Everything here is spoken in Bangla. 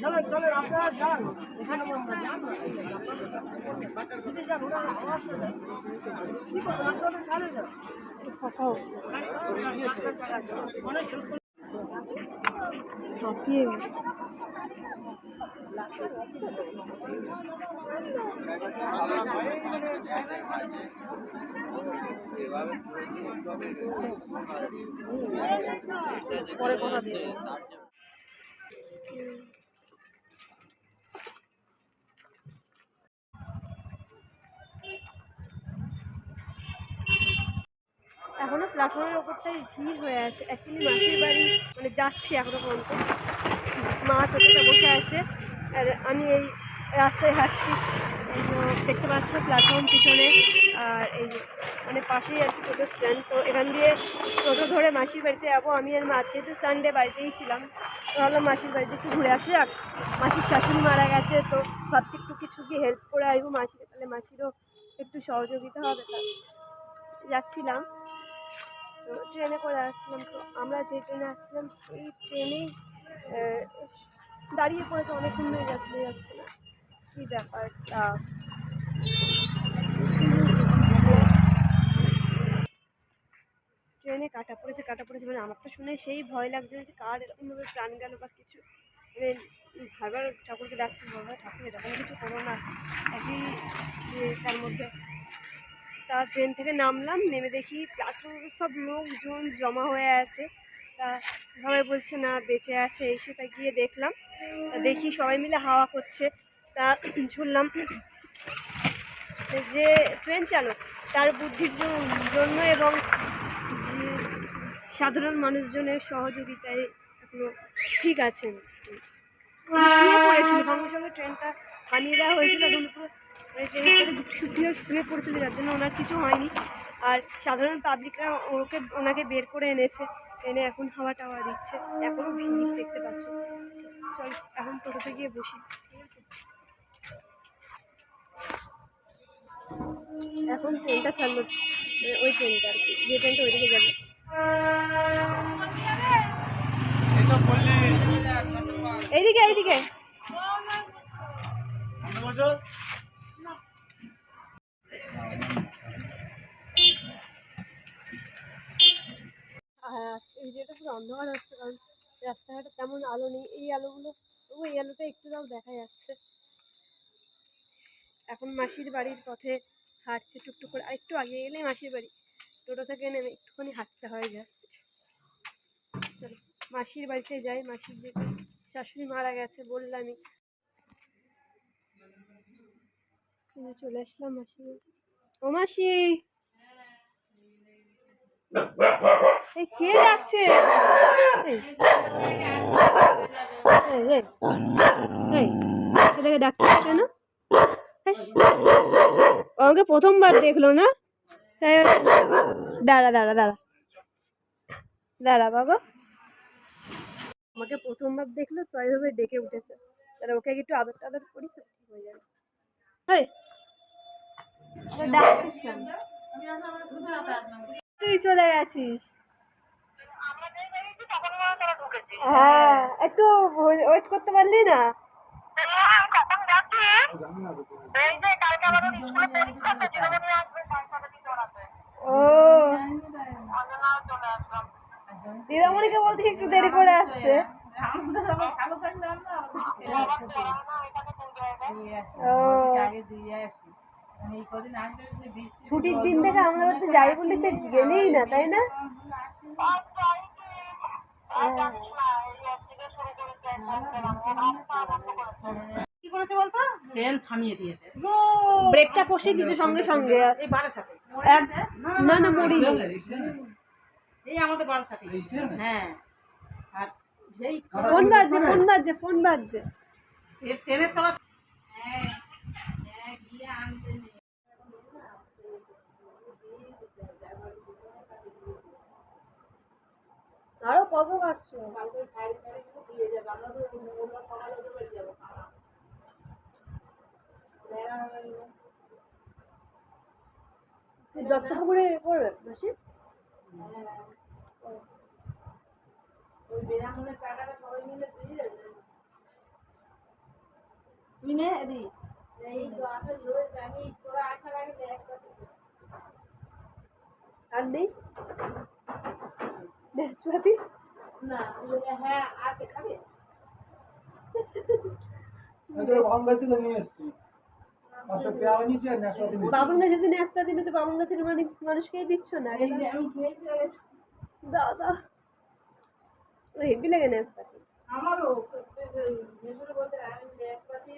চলেন চলেন আপনারা যান আমরা যান না। যদি যান, পরে কথা দিয়ে এখনও প্ল্যাটফর্মের ওপরটাই ভিড় হয়ে আছে। অ্যাকচুয়ালি মাসির বাড়ি মানে যাচ্ছি এখনও পর্যন্ত। মা টোটোতে বসে আছে। আর আমি এই রাস্তায় হাঁটছি। এই দেখতে পাচ্ছ প্ল্যাটফর্ম পিছনে। আর এই যে মানে পাশেই আর কি টোটো স্ট্যান্ড তো এখান দিয়ে টোটো ধরে মাসির বাড়িতে যাব। আমি আর মা তো সানডে বাড়িতেই ছিলাম, তো ভাবলাম মাসির বাড়িতে একটু ঘুরে আসি। আর মাসির শাশুড়ি মারা গেছে, তো ভাবছি একটু কিছু কি হেল্প করে আসব মাসিকে। তাহলে মাসিরও একটু সহযোগিতা হবে তা যাচ্ছিলাম। তো ট্রেনে করে আসছিলাম। তো আমরা যে ট্রেনে আসছিলাম, সেই ট্রেনেই দাঁড়িয়ে পড়েছে, অনেকক্ষণ ধরে যাচ্ছে যাচ্ছে না। কী ব্যাপার? তা ট্রেনে কাটা পড়েছে কাটা পড়েছে মানে আমার তো শুনে সেই ভয় লাগছে যে কার এরকমভাবে প্রাণ গেল বা কিছু। মানে ভাবার ঠাকুরকে ডাকছি বাবা ঠাকুর এরকম কিছু করো না। একই তার মধ্যে তা ট্রেন থেকে নামলাম, নেমে দেখি প্ল্যাটফর্মে সব লোকজন জমা হয়ে আছে। তা সবাই বলছে, না, বেঁচে আছে। এসে তা গিয়ে দেখলাম। দেখি সবাই মিলে হাওয়া করছে। তা শুনলাম যে ট্রেন চালক, তার বুদ্ধির জন্য এবং সাধারণ মানুষজনের সহযোগিতায় এখনও ঠিক আছেন। সঙ্গে সঙ্গে ট্রেনটা থামিয়ে দেওয়া হয়েছিল। ট্রেনের শুয়ে পড়েছিল। যার জন্য ওনার কিছু হয়নি। আর সাধারণ পাবলিকরা ওকে ওনাকে বের করে এনেছে। এনে এখন হাওয়া টাওয়া দিচ্ছে। এখনও ভিড় দেখতে পাচ্ছ। চল এখন টোটোতে গিয়ে বসি। এখন ট্রেনটা ছাড়লো। মানে ওই ট্রেনটা আর কি। যে ট্রেনটা ওইদিকে যাবে। এইদিকে এইদিকে। হ্যাঁ এই যেটা পুরো অন্ধকার হচ্ছে, কারণ রাস্তাঘাটে তেমন আলো নেই। এই আলোগুলো তবু এই আলোটা একটু তাও দেখা যাচ্ছে। এখন মাসির বাড়ির পথে হাঁটছে টুকটুক করে। আর একটু আগে গেলেই মাসির বাড়ি। টোটো থেকে নেমে একটুখানি হাঁটতে হয় জাস্ট মাসির বাড়িতে যাই। মাসির যে শাশুড়ি মারা গেছে বললামই। চলে আসলাম মাসি ও মাসি! কে ডাকছে কেন? হাস। ও আমাকে প্রথমবার দেখল না? দাঁড়া দাঁড়া দাঁড়া। দাঁড়া বাবা। আমাকে প্রথমবার দেখল, তো এইভাবে ডেকে উঠেছে। তাহলে ওকে একটু আদর টাদর করি হয়ে যাবে। ওকে ডাকছিস তুই চলে গেছিস। হ্যাঁ একটু ওয়েট করতে পারলি না? ও। দিদামণিকে বলতে একটু দেরি করে আসছে। ও। ছুটির দিন থেকে আমরা তো যাই বলে সে গেলেই না তাই না? কি করেছে বলতো? ট্রেন থামিয়ে দিয়েছে। ব্রেকটা কষে কিছু সঙ্গে সঙ্গে। এই বারের সাথে না না মরিনি এই আমাদের বারের সাথে হ্যাঁ। আর যেই ফোন বাজছে ফোন বাজছে ফোন বাজছে। ট্রেনের তলা আরও কত কাটছো দত্তপুকুরে পড়বে মাসি? ওই বেরামনের টাকাটা সবাই মিলে দিয়ে দেবে তুই নে এদি তো আর নেই নাশপাতি না হ্যাঁ আছে খাবে। বাবন গাছে নাশপাতি নিতে বাবন গাছের মানে মানুষকেই দিচ্ছ না? দাও হেভি লাগে নাশপাতি আমারও বলতে আমি গ্যাস পাতি